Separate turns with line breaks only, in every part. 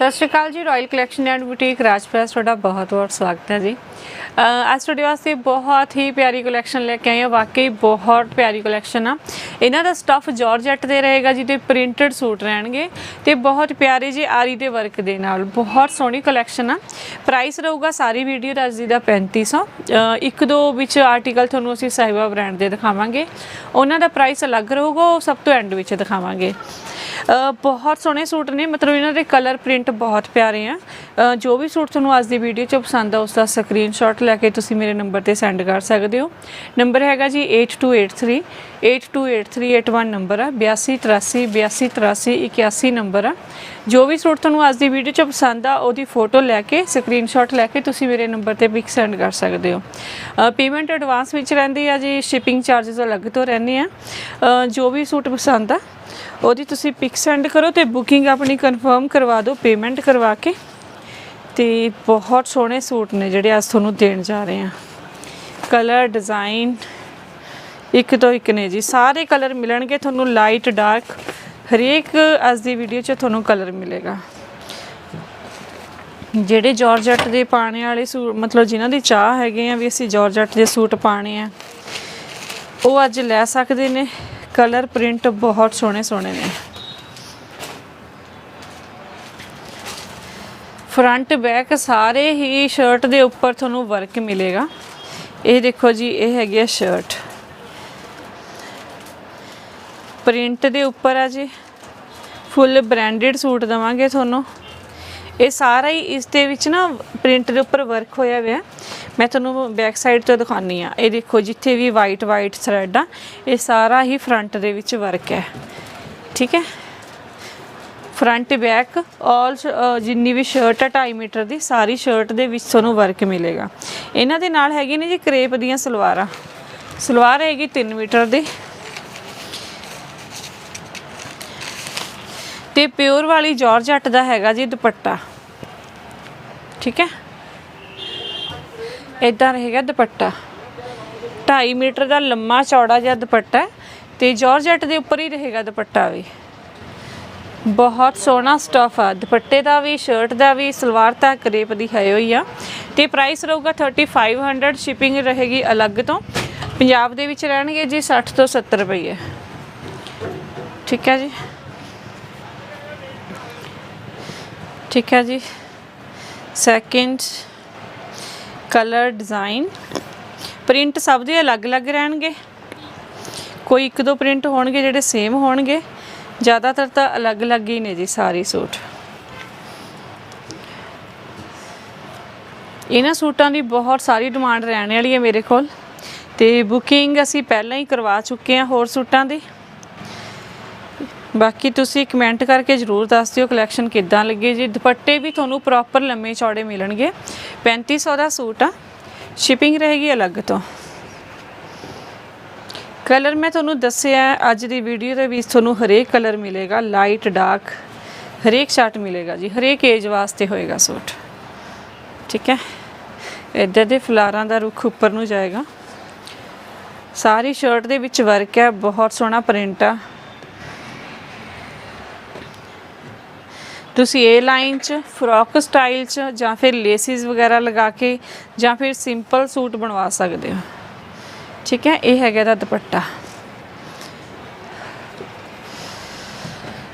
ਸਤਿ ਸ਼੍ਰੀ ਅਕਾਲ ਜੀ royal collection and boutique ਰਾਜਪ੍ਰੈਸ ਤੁਹਾਡਾ ਬਹੁਤ ਬਹੁਤ ਸਵਾਗਤ ਹੈ ਜੀ। ਅਹ ਅੱਜ ਤੁਹਾਡੇ ਵਾਸਤੇ ਬਹੁਤ ਹੀ ਪਿਆਰੀ ਕਲੈਕਸ਼ਨ ਲੈ ਕੇ ਆਏ ਹਾਂ, ਵਾਕਈ ਬਹੁਤ ਪਿਆਰੀ ਕਲੈਕਸ਼ਨ ਆ। ਇਹਨਾਂ ਦਾ ਸਟਫ ਜਾਰਜੈਟ ਦੇ ਰਹੇਗਾ ਜਿਹਦੇ ਪ੍ਰਿੰਟਡ ਸੂਟ ਰਹਿਣਗੇ, ਤੇ ਬਹੁਤ ਪਿਆਰੇ ਜੀ ਆਰੀ ਦੇ ਵਰਕ ਦੇ ਨਾਲ। ਬਹੁਤ ਸੋਹਣੀ ਕਲੈਕਸ਼ਨ ਆ। ਪ੍ਰਾਈਸ ਰਹੂਗਾ ਸਾਰੀ ਵੀਡੀਓ ਦਾ ਅੱਜ ਦੀ ਦਾ 3500 ਇੱਕ ਦੋ ਵਿੱਚ ਆਰਟੀਕਲ ਤੁਹਾਨੂੰ ਅਸੀਂ ਸਾਹਿਬਾ ਬ੍ਰਾਂਡ ਦੇ ਦਿਖਾਵਾਂਗੇ। ਉਹਨਾਂ ਦਾ ਪ੍ਰਾਈਸ ਅਲੱਗ ਰਹੂਗਾ, ਉਹ ਸਭ ਤੋਂ ਐਂਡ ਵਿੱਚ ਦਿਖਾਵਾਂਗੇ। ਬਹੁਤ ਸੋਹਣੇ ਸੂਟ ਨੇ ਮਤਲਬ ਇਹਨਾਂ ਦੇ ਕਲਰ ਪ੍ਰਿੰਟ ਬਹੁਤ ਪਿਆਰੇ ਆ। ਜੋ ਵੀ ਸੂਟ ਤੁਹਾਨੂੰ ਅੱਜ ਦੀ ਵੀਡੀਓ 'ਚ ਪਸੰਦ ਆ, ਉਸ ਦਾ ਸਕਰੀਨਸ਼ਾਟ ਲੈ ਕੇ ਤੁਸੀਂ ਮੇਰੇ ਨੰਬਰ ਤੇ ਸੈਂਡ ਕਰ ਸਕਦੇ ਹੋ। ਨੰਬਰ ਹੈਗਾ ਜੀ 8283 828381 ਨੰਬਰ ਆ 8283 8283 81 ਨੰਬਰ ਆ। ਜੋ ਵੀ ਸੂਟ ਤੁਹਾਨੂੰ ਅੱਜ ਦੀ ਵੀਡੀਓ 'ਚ ਪਸੰਦ ਆ, ਉਹਦੀ ਫੋਟੋ ਲੈ ਕੇ ਸਕਰੀਨਸ਼ਾਟ ਲੈ ਕੇ ਤੁਸੀਂ ਮੇਰੇ ਨੰਬਰ ਤੇ ਪਿਕ ਸੈਂਡ ਕਰ ਸਕਦੇ ਹੋ। ਪੇਮੈਂਟ ਐਡਵਾਂਸ ਵਿੱਚ ਰਹਿੰਦੀ ਆ ਜੀ ਸ਼ਿਪਿੰਗ ਚਾਰजेस ਅਲੱਗ ਤੋਂ ਰਹਿੰਦੇ ਆ। ਜੋ ਵੀ ਸੂਟ ਪਸੰਦ ਆ, ਉਹਦੀ ਤੁਸੀਂ ਪਿਕ ਸੈਂਡ ਕਰੋ ਤੇ ਬੁਕਿੰਗ ਆਪਣੀ ਕਨਫਰਮ ਕਰਵਾ ਦਿਓ ਪੇਮੈਂਟ ਕਰਵਾ ਕੇ। ਤੇ ਬਹੁਤ ਸੋਹਣੇ ਸੂਟ ਨੇ ਜਿਹੜੇ ਅੱਜ ਤੁਹਾਨੂੰ ਦੇਣ ਜਾ ਰਹੇ ਆ ਕਲਰ, ਡਿਜ਼ਾਈਨ ਇੱਕ ਤੋਂ ਇੱਕ ਨੇ ਜੀ। ਸਾਰੇ ਕਲਰ ਮਿਲਣਗੇ ਤੁਹਾਨੂੰ ਲਾਈਟ, ਡਾਰਕ। ਹਰੇਕ ਅੱਜ ਦੀ ਵੀਡੀਓ 'ਚ ਤੁਹਾਨੂੰ ਕਲਰ ਮਿਲੇਗਾ। ਜਿਹੜੇ ਜਾਰਜਟ ਦੇ ਪਾਣੇ ਵਾਲੇ ਸੂਟ ਮਤਲਬ ਜਿਨ੍ਹਾਂ ਦੀ ਚਾਹ ਹੈਗੇ ਆ ਵੀ ਅਸੀਂ ਜਾਰਜਟ ਦੇ ਸੂਟ ਪਾਣੇ ਆ, ਉਹ ਅੱਜ ਲੈ ਸਕਦੇ ਨੇ। ਕਲਰ, ਪ੍ਰਿੰਟ ਬਹੁਤ ਸੋਹਣੇ ਸੋਹਣੇ ਨੇ। ਫਰੰਟ ਬੈਕ ਸਾਰੇ ਹੀ ਸ਼ਰਟ ਦੇ ਉੱਪਰ ਤੁਹਾਨੂੰ ਵਰਕ ਮਿਲੇਗਾ। ਇਹ ਦੇਖੋ ਜੀ, ਇਹ ਹੈਗੀ ਆ ਸ਼ਰਟ ਪ੍ਰਿੰਟ ਦੇ ਉੱਪਰ ਆ ਜੀ। ਫੁੱਲ ਬ੍ਰਾਂਡਡ ਸੂਟ ਦਵਾਂਗੇ ਤੁਹਾਨੂੰ। ਇਹ ਸਾਰਾ ਹੀ ਇਸ ਦੇ ਵਿੱਚ ਨਾ ਪ੍ਰਿੰਟ ਦੇ ਉੱਪਰ ਵਰਕ ਹੋਇਆ ਹੋਇਆ। ਮੈਂ ਤੁਹਾਨੂੰ ਬੈਕ ਸਾਈਡ ਤੋਂ ਦਿਖਾਉਣੀ ਆ ਇਹ ਦੇਖੋ ਜਿੱਥੇ ਵੀ ਵਾਈਟ ਵਾਈਟ ਥਰੈਡ ਆ, ਇਹ ਸਾਰਾ ਹੀ ਫਰੰਟ ਦੇ ਵਿੱਚ ਵਰਕ ਹੈ। ਠੀਕ ਹੈ? ਫਰੰਟ ਬੈਕ ਆਲ ਜਿੰਨੀ ਵੀ ਸ਼ਰਟ ਹੈ 2.5 ਮੀਟਰ ਦੀ, ਸਾਰੀ ਸ਼ਰਟ ਦੇ ਵਿੱਚ ਤੁਹਾਨੂੰ ਵਰਕ ਮਿਲੇਗਾ। ਇਹਨਾਂ ਦੇ ਨਾਲ ਹੈਗੇ ਨੇ ਜੀ ਕਰੇਪ ਦੀਆਂ ਸਲਵਾਰਾਂ। ਸਲਵਾਰ ਹੈਗੀ 3 ਮੀਟਰ ਦੀ। ਤੇ ਪਿਓਰ ਵਾਲੀ ਜਾਰਜਟ ਦਾ ਹੈਗਾ ਜੀ ਦੁਪੱਟਾ। ਠੀਕ ਹੈ? ਇਦਾਂ ਰਹੇਗਾ ਦੁਪੱਟਾ। 2.5 ਮੀਟਰ ਦਾ ਲੰਮਾ ਚੌੜਾ ਜਿਹਾ ਦੁਪੱਟਾ ਹੈ ਤੇ ਜਾਰਜਟ ਦੇ ਉੱਪਰ ਹੀ ਰਹੇਗਾ ਦੁਪੱਟਾ ਵੀ। ਬਹੁਤ ਸੋਹਣਾ ਸਟਫ ਆ। ਦੁਪੱਟੇ ਦਾ ਵੀ ਸ਼ਰਟ ਦਾ ਵੀ, ਸਲਵਾਰ ਤਾਂ ਕਰੇਪ ਦੀ ਹੈ ਹੋਈ ਆ। ਤੇ ਪ੍ਰਾਈਸ ਰਹੂਗਾ 3500 ਸ਼ਿਪਿੰਗ ਰਹੇਗੀ ਅਲੱਗ ਤੋਂ। ਪੰਜਾਬ ਦੇ ਵਿੱਚ ਰਹਿਣਗੇ ਜੀ 60 ਤੋਂ 70 ਰੁਪਏ ਠੀਕ ਹੈ ਜੀ। ਠੀਕ ਹੈ ਜੀ। ਸੈਕਿੰਡ ਕਲਰ ਡਿਜ਼ਾਈਨ ਪ੍ਰਿੰਟ ਸਭ ਦੇ ਅਲੱਗ-ਅਲੱਗ ਰਹਿਣਗੇ। ਕੋਈ ਇੱਕ ਦੋ ਪ੍ਰਿੰਟ ਹੋਣਗੇ ਜਿਹੜੇ ਸੇਮ ਹੋਣਗੇ। ਜ਼ਿਆਦਾਤਰ ਤਾਂ ਅਲੱਗ-ਅਲੱਗ ਹੀ ਨੇ ਜੀ ਸਾਰੇ ਸੂਟ। ਇਹਨਾਂ ਸੂਟਾਂ ਦੀ ਬਹੁਤ ਸਾਰੀ ਡਿਮਾਂਡ ਰਹਿਣ ਵਾਲੀ ਹੈ ਮੇਰੇ ਕੋਲ। ਤੇ ਬੁਕਿੰਗ ਅਸੀਂ ਪਹਿਲਾਂ ਹੀ ਕਰਵਾ ਚੁੱਕੇ ਹਾਂ ਹੋਰ ਸੂਟਾਂ ਦੀ। ਬਾਕੀ ਤੁਸੀਂ ਕਮੈਂਟ ਕਰਕੇ ਜਰੂਰ ਦੱਸ ਦਿਓ ਕਲੈਕਸ਼ਨ ਕਿੱਦਾਂ ਲੱਗੀ ਜੀ। ਦੁਪੱਟੇ ਵੀ ਤੁਹਾਨੂੰ ਪ੍ਰੋਪਰ ਲੰਮੇ ਚੌੜੇ ਮਿਲਣਗੇ। 3500 ਦਾ ਸੂਟ ਆ। ਸ਼ਿਪਿੰਗ ਰਹੇਗੀ ਅਲੱਗ ਤੋਂ। ਕਲਰ ਮੈਂ ਤੁਹਾਨੂੰ ਦੱਸਿਆ, ਅੱਜ ਦੀ ਵੀਡੀਓ ਦੇ ਵਿੱਚ ਤੁਹਾਨੂੰ ਹਰੇਕ ਕਲਰ ਮਿਲੇਗਾ ਲਾਈਟ ਡਾਰਕ ਹਰੇਕ ਸ਼ਾਰਟ ਮਿਲੇਗਾ ਜੀ, ਹਰੇਕ ਏਜ ਵਾਸਤੇ ਹੋਏਗਾ ਸੂਟ। ਠੀਕ ਹੈ? ਇੱਧਰ ਦੇ ਫਲਾਰਾਂ ਦਾ ਰੁੱਖ ਉੱਪਰ ਨੂੰ ਜਾਏਗਾ। ਸਾਰੀ ਸ਼ਰਟ ਦੇ ਵਿੱਚ ਵਰਕ ਹੈ, ਬਹੁਤ ਸੋਹਣਾ ਪ੍ਰਿੰਟ ਆ। ਤੁਸੀਂ ਇਹ ਲਾਈਨ 'ਚ ਫਰੋਕ ਸਟਾਈਲ 'ਚ ਜਾਂ ਫਿਰ ਲੇਸਿਸ ਵਗੈਰਾ ਲਗਾ ਕੇ ਜਾਂ ਫਿਰ ਸਿੰਪਲ ਸੂਟ ਬਣਵਾ ਸਕਦੇ ਹੋ। ਠੀਕ ਹੈ, ਇਹ ਹੈਗਾ ਦਾ ਦੁਪੱਟਾ।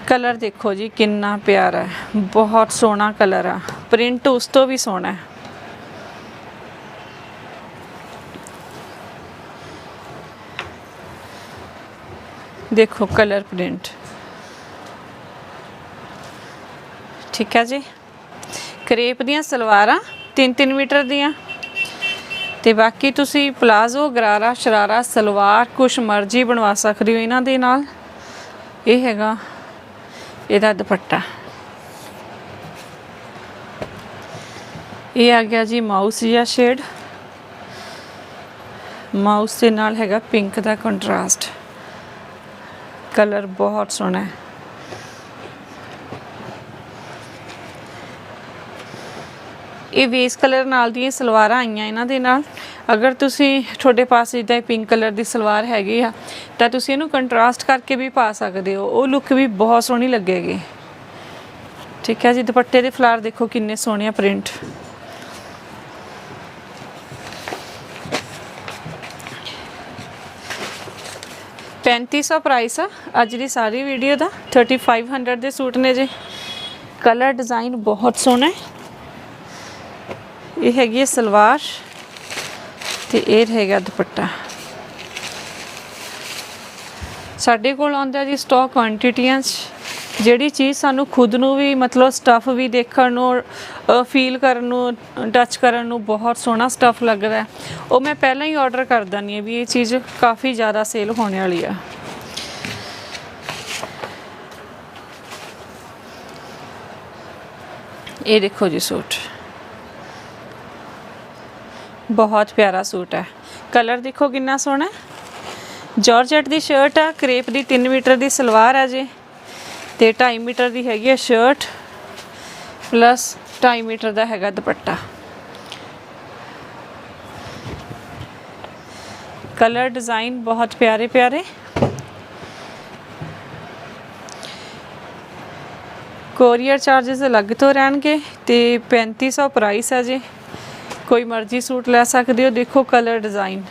ਕਲਰ ਦੇਖੋ ਜੀ, ਕਿੰਨਾ ਪਿਆਰਾ ਹੈ, ਬਹੁਤ ਸੋਹਣਾ ਕਲਰ ਆ, ਪ੍ਰਿੰਟ ਉਸ ਤੋਂ ਵੀ ਸੋਹਣਾ ਹੈ। ਦੇਖੋ ਕਲਰ ਪ੍ਰਿੰਟ। ਠੀਕ ਹੈ ਜੀ, ਕਰੇਪ ਦੀਆਂ ਸਲਵਾਰਾਂ 3-3 ਮੀਟਰ ਦੀਆਂ। ਤੇ ਬਾਕੀ ਤੁਸੀਂ ਪਲਾਜ਼ੋ, ਗਰਾਰਾ, ਸ਼ਰਾਰਾ, ਸਲਵਾਰ, ਕੁਛ ਮਰਜ਼ੀ ਬਣਵਾ ਸਕਦੇ ਹੋ ਇਹਨਾਂ ਦੇ ਨਾਲ। ਇਹ ਹੈਗਾ ਇਹਦਾ ਦੁਪੱਟਾ। ਇਹ ਆ ਗਿਆ ਜੀ ਮਾਊਸ ਜਿਹਾ ਸ਼ੇਡ। ਮਾਊਸ ਦੇ ਨਾਲ ਹੈਗਾ ਪਿੰਕ ਦਾ ਕੰਟਰਾਸਟ। ਕਲਰ ਬਹੁਤ ਸੋਹਣਾ ਹੈ। ਇਹ ਵੇਸ ਕਲਰ ਨਾਲ ਦੀਆਂ ਸਲਵਾਰਾਂ ਆਈਆਂ ਇਹਨਾਂ ਦੇ ਨਾਲ। ਅਗਰ ਤੁਸੀਂ ਤੁਹਾਡੇ ਪਾਸ ਇਦਾਂ ਪਿੰਕ ਕਲਰ ਦੀ ਸਲਵਾਰ ਹੈਗੀ ਆ, ਤਾਂ ਤੁਸੀਂ ਇਹਨੂੰ ਕੰਟਰਾਸਟ ਕਰਕੇ ਵੀ ਪਾ ਸਕਦੇ ਹੋ। ਉਹ ਲੁੱਕ ਵੀ ਬਹੁਤ ਸੋਹਣੀ ਲੱਗੇਗੀ। ਠੀਕ ਹੈ ਜੀ, ਦੁਪੱਟੇ ਦੇ ਫਲਾਰ ਦੇਖੋ ਕਿੰਨੇ ਸੋਹਣੇ ਆ ਪ੍ਰਿੰਟ ਪੈਂਤੀ ਸੌ ਪ੍ਰਾਈਸ ਆ ਅੱਜ ਦੀ ਸਾਰੀ ਵੀਡੀਓ ਦਾ। 3500 ਦੇ ਸੂਟ ਨੇ ਜੀ। ਕਲਰ ਡਿਜ਼ਾਈਨ ਬਹੁਤ ਸੋਹਣਾ ਹੈ। ਇਹ ਹੈਗੀ ਹੈ ਸਲਵਾਰ ਤੇ ਇਹ ਹੈਗਾ ਦੁਪੱਟਾ। ਸਾਡੇ ਕੋਲ ਆਉਂਦਾ ਜੀ ਸਟਾਕ ਕੁਆਂਟੀਟੀਆਂ 'ਚ। ਜਿਹੜੀ ਚੀਜ਼ ਸਾਨੂੰ ਖੁਦ ਨੂੰ ਵੀ ਮਤਲਬ ਸਟਫ ਵੀ ਦੇਖਣ ਨੂੰ ਫੀਲ ਕਰਨ ਨੂੰ ਟੱਚ ਕਰਨ ਨੂੰ ਬਹੁਤ ਸੋਹਣਾ ਸਟਫ ਲੱਗਦਾ ਉਹ ਮੈਂ ਪਹਿਲਾਂ ਹੀ ਆਰਡਰ ਕਰ ਦਿੰਦੀ ਹਾਂ ਵੀ ਇਹ ਚੀਜ਼ ਕਾਫੀ ਜ਼ਿਆਦਾ ਸੇਲ ਹੋਣ ਵਾਲੀ ਆ। ਇਹ ਦੇਖੋ ਜੀ ਸੂਟ। ਬਹੁਤ ਪਿਆਰਾ ਸੂਟ ਹੈ। ਕਲਰ ਦੇਖੋ ਕਿੰਨਾ ਸੋਹਣਾ ਹੈ। ਜਾਰਜਟ ਦੀ ਸ਼ਰਟ ਆ ਕ੍ਰੇਪ ਦੀ 3 ਮੀਟਰ ਦੀ ਸਲਵਾਰ ਆ ਜੀ। ਤੇ 2.5 ਮੀਟਰ ਦੀ ਹੈਗੀ ਹੈ ਸ਼ਰਟ ਪਲੱਸ 2.5 ਮੀਟਰ ਦਾ ਹੈਗਾ ਦੁਪੱਟਾ। ਕਲਰ ਡਿਜ਼ਾਈਨ ਬਹੁਤ ਪਿਆਰੇ ਪਿਆਰੇ। ਕੋਰੀਅਰ ਚਾਰजेस ਅਲੱਗ ਤੋਂ ਰਹਿਣਗੇ ਤੇ 3500 ਪ੍ਰਾਈਸ ਹੈ ਜੀ। ਕੋਈ ਮਰਜ਼ੀ ਸੂਟ ਲੈ ਸਕਦੇ ਹੋ, ਦੇਖੋ ਕਲਰ ਡਿਜ਼ਾਈਨ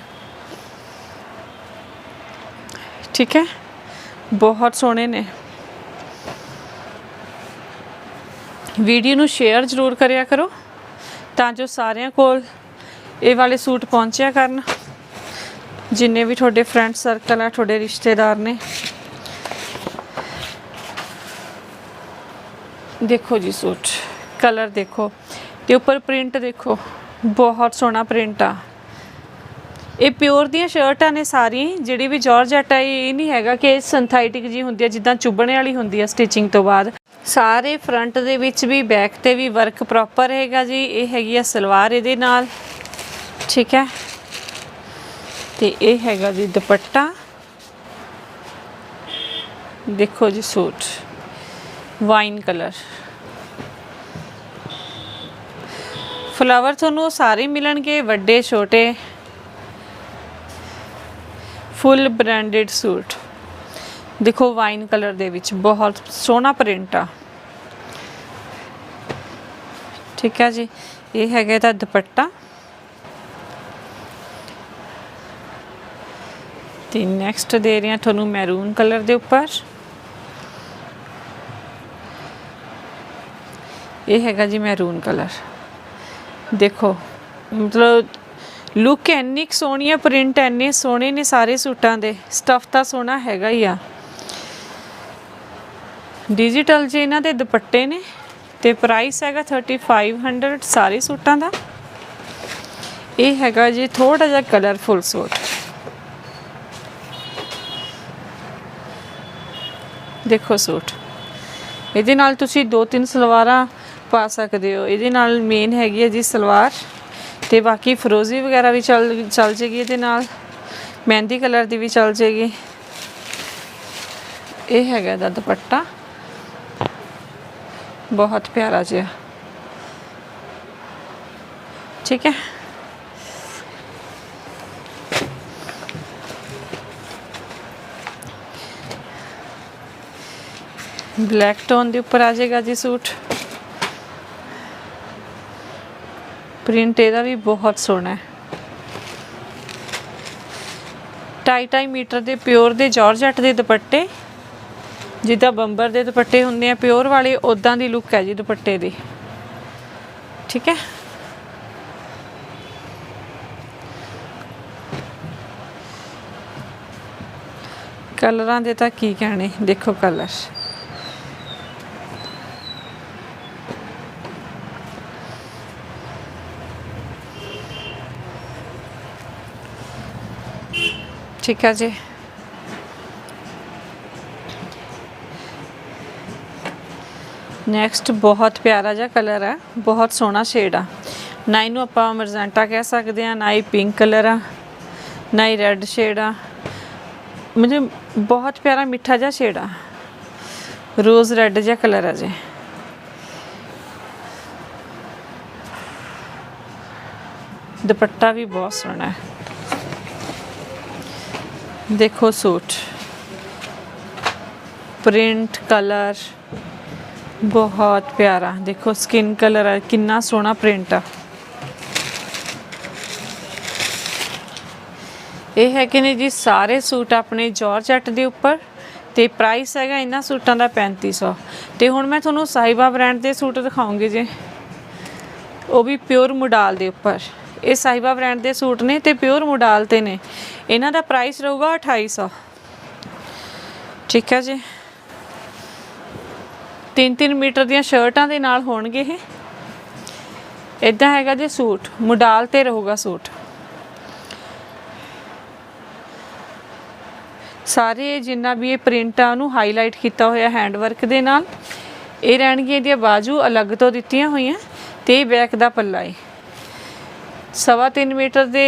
ਠੀਕ ਹੈ? ਬਹੁਤ ਸੋਹਣੇ ਨੇ। ਵੀਡੀਓ ਨੂੰ ਸ਼ੇਅਰ ਜ਼ਰੂਰ ਕਰਿਆ ਕਰੋ, ਤਾਂ ਜੋ ਸਾਰਿਆਂ ਕੋਲ ਇਹ ਵਾਲੇ ਸੂਟ ਪਹੁੰਚਿਆ ਕਰਨ, ਜਿੰਨੇ ਵੀ ਤੁਹਾਡੇ ਫਰੈਂਡ ਸਰਕਲ ਆ, ਤੁਹਾਡੇ ਰਿਸ਼ਤੇਦਾਰ ਨੇ। ਦੇਖੋ ਜੀ ਸੂਟ ਕਲਰ ਦੇਖੋ, ਤੇ ਉੱਪਰ ਪ੍ਰਿੰਟ ਦੇਖੋ। ਬਹੁਤ ਸੋਹਣਾ ਪ੍ਰਿੰਟ ਆ। ਇਹ ਪਿਓਰ ਦੀਆਂ ਸ਼ਰਟਾਂ ਨੇ ਸਾਰੀਆਂ ਜਿਹੜੀ ਵੀ ਜਾਰਜਟ ਆ, ਇਹ ਨਹੀਂ ਹੈਗਾ ਕਿ ਸਿੰਥੈਟਿਕ ਜੀ ਹੁੰਦੀ ਹੈ ਜਿੱਦਾਂ ਚੁੱਭਣੇ ਵਾਲੀ ਹੁੰਦੀ ਹੈ ਸਟਿਚਿੰਗ ਤੋਂ ਬਾਅਦ। ਸਾਰੇ ਫਰੰਟ ਦੇ ਵਿੱਚ ਵੀ ਬੈਕ ਤੇ ਵੀ ਵਰਕ ਪ੍ਰੋਪਰ ਹੈਗਾ ਜੀ। ਇਹ ਹੈਗੀ ਆ ਸਲਵਾਰ ਇਹਦੇ ਨਾਲ। ਠੀਕ ਹੈ। ਤੇ ਇਹ ਹੈਗਾ ਜੀ ਦੁਪੱਟਾ। ਦੇਖੋ ਜੀ ਸੂਟ। ਵਾਈਨ ਕਲਰ ਫਲਾਵਰ ਤੁਹਾਨੂੰ ਸਾਰੇ ਮਿਲਣਗੇ, ਵੱਡੇ, ਛੋਟੇ। Full branded suit. ਦੇਖੋ, ਵਾਈਨ ਕਲਰ ਦੇ ਵਿੱਚ ਬਹੁਤ ਸੋਹਣਾ ਪ੍ਰਿੰਟ ਆ। ਠੀਕ ਹੈ ਜੀ, ਇਹ ਹੈਗਾ ਤਾਂ ਦੁਪੱਟਾ। ਤੇ ਨੈਕਸਟ ਦੇ ਰਹੇ ਹਾਂ ਤੁਹਾਨੂੰ ਮੈਰੂਨ ਕਲਰ ਦੇ ਉੱਪਰ। ਇਹ ਹੈਗਾ ਜੀ ਮੈਰੂਨ ਕਲਰ। ਦੇਖੋ, ਮਤਲਬ ਲੁੱਕ ਇੰਨੀ ਕੁ ਸੋਹਣੀ ਆ ਪ੍ਰਿੰਟ ਇੰਨੇ ਸੋਹਣੇ ਨੇ ਸਾਰੇ ਸੂਟਾਂ ਦੇ ਸਟਫ ਤਾਂ ਸੋਹਣਾ ਹੈਗਾ ਹੀ ਆ। ਡਿਜੀਟਲ ਜੇ ਇਹਨਾਂ ਦੇ ਦੁਪੱਟੇ ਨੇ, ਤੇ ਪ੍ਰਾਈਸ ਹੈਗਾ 3500 ਸਾਰੇ ਸੂਟਾਂ ਦਾ। ਇਹ ਹੈਗਾ ਜੀ ਥੋੜਾ ਜਿਹਾ ਕਲਰਫੁਲ ਸੂਟ। ਦੇਖੋ ਸੂਟ। ਇਹਦੇ ਨਾਲ ਤੁਸੀਂ ਦੋ ਤਿੰਨ ਸਲਵਾਰਾਂ ਪਾ ਸਕਦੇ ਹੋ। ਇਹਦੇ ਨਾਲ ਮੇਨ ਹੈਗੀ ਹੈ ਜੀ ਸਲਵਾਰ ਤੇ ਬਾਕੀ ਫਰੋਜ਼ੀ ਵਗੈਰਾ ਵੀ ਚੱਲ ਚੱਲ ਜੇਗੀ ਇਹਦੇ ਨਾਲ। ਮਹਿੰਦੀ ਕਲਰ ਦੀ ਵੀ ਚੱਲ ਜੇਗੀ। ਇਹ ਹੈਗਾ ਇਹਦਾ ਦੁਪੱਟਾ। ਬਹੁਤ ਪਿਆਰਾ ਜਿਹਾ। ਠੀਕ ਹੈ। ਬਲੈਕ ਟੋਨ ਦੇ ਉੱਪਰ ਆ ਜਾਏਗਾ ਜੀ ਸੂਟ। ਪ੍ਰਿੰਟ ਇਹਦਾ ਵੀ ਬਹੁਤ ਸੋਹਣਾ ਹੈ। ਢਾਈ ਢਾਈ ਮੀਟਰ ਦੇ ਪਿਓਰ ਦੇ ਜਾਰਜਟ ਦੇ ਦੁਪੱਟੇ, ਜਿੱਦਾਂ ਬੰਬਰ ਦੇ ਦੁਪੱਟੇ ਹੁੰਦੇ ਆ, ਪਿਓਰ ਵਾਲੇ ਉਦਾਂ ਦੀ ਲੁੱਕ ਹੈ ਜੀ ਦੁਪੱਟੇ ਦੀ। ਠੀਕ ਹੈ? ਕਲਰਾਂ ਦੇ ਤਾਂ ਕੀ ਕਹਿਣੇ, ਦੇਖੋ ਕਲਰ ਠੀਕ ਹੈ ਜੀ। ਨੈਕਸਟ ਬਹੁਤ ਪਿਆਰਾ ਜਿਹਾ ਕਲਰ ਆ, ਬਹੁਤ ਸੋਹਣਾ ਸ਼ੇਡ ਆ। ਨਾ ਇਹਨੂੰ ਆਪਾਂ ਮਰਜੈਂਟਾ ਕਹਿ ਸਕਦੇ ਆ, ਨਾ ਹੀ ਪਿੰਕ ਕਲਰ ਆ, ਨਾ ਹੀ ਰੈੱਡ ਸ਼ੇਡ ਆ। ਮੈਨੂੰ ਬਹੁਤ ਪਿਆਰਾ ਮਿੱਠਾ ਜਿਹਾ ਸ਼ੇਡ ਆ। ਰੋਜ਼ ਰੈੱਡ ਜਿਹਾ ਕਲਰ ਆ ਜੀ। ਦੁਪੱਟਾ ਵੀ ਬਹੁਤ ਸੋਹਣਾ ਹੈ। ਦੇਖੋ ਸੂਟ। ਪ੍ਰਿੰਟ, ਕਲਰ, ਬਹੁਤ ਪਿਆਰਾ। ਦੇਖੋ ਸਕਿਨ ਕਲਰ ਹੈ, ਕਿੰਨਾ ਸੋਹਣਾ ਪ੍ਰਿੰਟ ਆ। ਇਹ ਹੈਗੇ ਨੇ ਜੀ, ਸਾਰੇ ਸੂਟ ਆਪਣੇ ਜਾਰਜਟ ਦੇ ਉੱਪਰ ਤੇ ਪ੍ਰਾਈਸ ਹੈਗਾ ਇਹਨਾਂ ਸੂਟਾਂ ਦਾ 3500 ਤੇ ਹੁਣ ਮੈਂ ਤੁਹਾਨੂੰ ਸਾਹਿਬਾ ਬ੍ਰਾਂਡ ਦੇ ਸੂਟ ਦਿਖਾਉਂਗੀ ਜੀ। ਉਹ ਵੀ ਪਿਓਰ ਮੁਡਾਲ ਦੇ ਉੱਪਰ। ਇਹ ਸਾਹਿਬਾ ਬ੍ਰਾਂਡ ਦੇ ਸੂਟ ਨੇ ਤੇ ਪਿਓਰ ਮੁਡਾਲ ਤੇ ਨੇ। ਇਹਨਾਂ ਦਾ ਪ੍ਰਾਈਸ ਰਹੂਗਾ 2800 ਠੀਕ ਹੈ ਜੀ। 3-3 ਮੀਟਰ ਦੀਆਂ ਸ਼ਰਟਾਂ ਦੇ ਨਾਲ ਹੋਣਗੇ ਇਹ। ਇਦਾਂ ਹੈਗਾ ਜੇ ਸੂਟ, ਮੁਡਾਲ ਤੇ ਰਹੂਗਾ ਸੂਟ। ਸਾਰੇ ਜਿੰਨਾ ਵੀ ਇਹ ਪ੍ਰਿੰਟਾਂ ਆ ਉਹਨੂੰ ਹਾਈਲਾਈਟ ਕੀਤਾ ਹੋਇਆ ਹੈਂਡਵਰਕ ਦੇ ਨਾਲ, ਇਹ ਰਹਿਣਗੀਆਂ ਇਹਦੀਆਂ ਬਾਜੂ ਅਲੱਗ ਤੋਂ ਦਿੱਤੀਆਂ ਹੋਈਆਂ ਤੇ ਬੈਕ ਦਾ ਪੱਲਾ ਹੈ ਸਵਾ 3 ਮੀਟਰ ਦੇ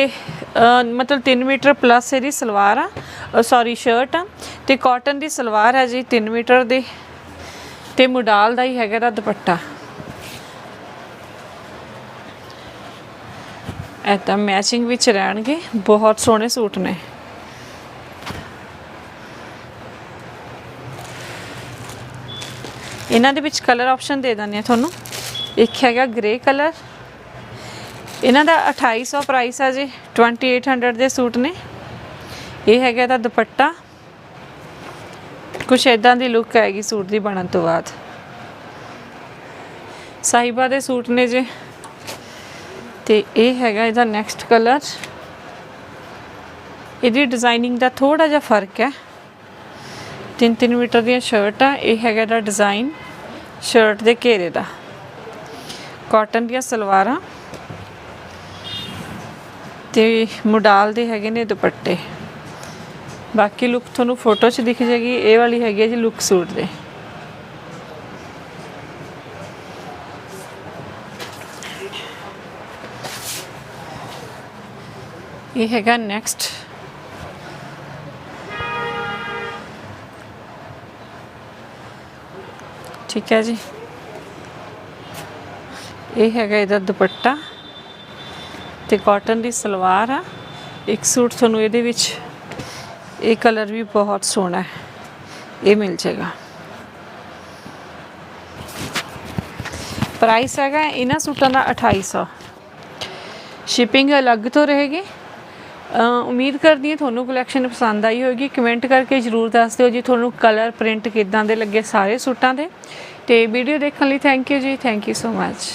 ਮਤਲਬ 3 ਮੀਟਰ ਪਲੱਸ ਇਹਦੀ ਸਲਵਾਰ ਆ ਸੌਰੀ ਸ਼ਰਟ ਆ ਤੇ ਕਾਟਨ ਦੀ ਸਲਵਾਰ ਹੈ ਜੀ 3 ਮੀਟਰ ਦੀ ਤੇ ਮੁਡਾਲ ਦਾ ਹੀ ਹੈਗਾ ਦਾ ਦੁਪੱਟਾ। ਐਦਾਂ ਮੈਚਿੰਗ ਵਿੱਚ ਰਹਿਣਗੇ, ਬਹੁਤ ਸੋਹਣੇ ਸੂਟ ਨੇ। ਇਹਨਾਂ ਦੇ ਵਿੱਚ ਕਲਰ ਆਪਸ਼ਨ ਦੇ ਦਿੰਦੇ ਆ ਤੁਹਾਨੂੰ। ਇੱਕ ਹੈਗਾ ਗ੍ਰੇ ਕਲਰ ਇਹਨਾਂ ਦਾ 2800 ਪ੍ਰਾਈਸ ਆ ਜੀ 2800 ਦੇ ਸੂਟ ਨੇ। ਇਹ ਹੈਗਾ ਇਹਦਾ ਦੁਪੱਟਾ। ਕੁਛ ਇਦਾਂ ਦੀ ਲੁੱਕ ਆਏਗੀ ਸੂਟ ਦੀ ਬਣਨ ਤੋਂ ਬਾਅਦ। ਸਾਹਿਬਾ ਦੇ ਸੂਟ ਨੇ ਜੇ। ਤੇ ਇਹ ਹੈਗਾ ਇਹਦਾ ਨੈਕਸਟ ਕਲਰ ਇਹਦੀ ਡਿਜ਼ਾਈਨਿੰਗ ਦਾ ਥੋੜਾ ਜਿਹਾ ਫ਼ਰਕ ਹੈ। 3-3 ਮੀਟਰ ਦੀਆਂ ਸ਼ਰਟ ਆ, ਇਹ ਹੈਗਾ ਇਹਦਾ ਡਿਜ਼ਾਈਨ ਸ਼ਰਟ ਦੇ ਘੇਰੇ ਦਾ। ਕਾਟਨ ਦੀਆਂ ਸਲਵਾਰਾਂ। ਤੇ ਮੁਡਾਲ ਦੇ ਹੈਗੇ ਨੇ ਦੁਪੱਟੇ। ਬਾਕੀ ਲੁੱਕ ਤੁਹਾਨੂੰ ਫੋਟੋ 'ਚ ਦਿਖ ਜਾਏਗੀ, ਇਹ ਵਾਲੀ ਹੈਗੀ ਹੈ ਜੀ ਲੁੱਕ ਸੂਟ ਦੇ। ਇਹ ਹੈਗਾ ਨੈਕਸਟ ਠੀਕ ਹੈ ਜੀ। ਇਹ ਹੈਗਾ ਇਹਦਾ ਦੁਪੱਟਾ। ਤੇ ਕਾਟਨ ਦੀ ਸਲਵਾਰ ਆ। ਇੱਕ ਸੂਟ ਤੁਹਾਨੂੰ ਇਹਦੇ ਵਿੱਚ, ਇਹ ਕਲਰ ਵੀ ਬਹੁਤ ਸੋਹਣਾ ਹੈ। ਇਹ ਮਿਲ ਜਾਏਗਾ। ਪ੍ਰਾਈਸ ਹੈਗਾ ਇਹਨਾਂ ਸੂਟਾਂ ਦਾ 2800 ਸ਼ਿਪਿੰਗ ਅਲੱਗ ਤੋਂ ਰਹੇਗੀ। ਉਮੀਦ ਕਰਦੀ ਹਾਂ ਤੁਹਾਨੂੰ ਕਲੈਕਸ਼ਨ ਪਸੰਦ ਆਈ ਹੋਵੇਗੀ ਕਮੈਂਟ ਕਰਕੇ ਜਰੂਰ ਦੱਸ ਦਿਓ ਜੀ ਤੁਹਾਨੂੰ ਕਲਰ ਪ੍ਰਿੰਟ ਕਿਦਾਂ ਦੇ ਲੱਗੇ ਸਾਰੇ ਸੂਟਾਂ ਦੇ। ਤੇ ਵੀਡੀਓ ਦੇਖਣ ਲਈ ਥੈਂਕ ਯੂ ਜੀ। Thank you so much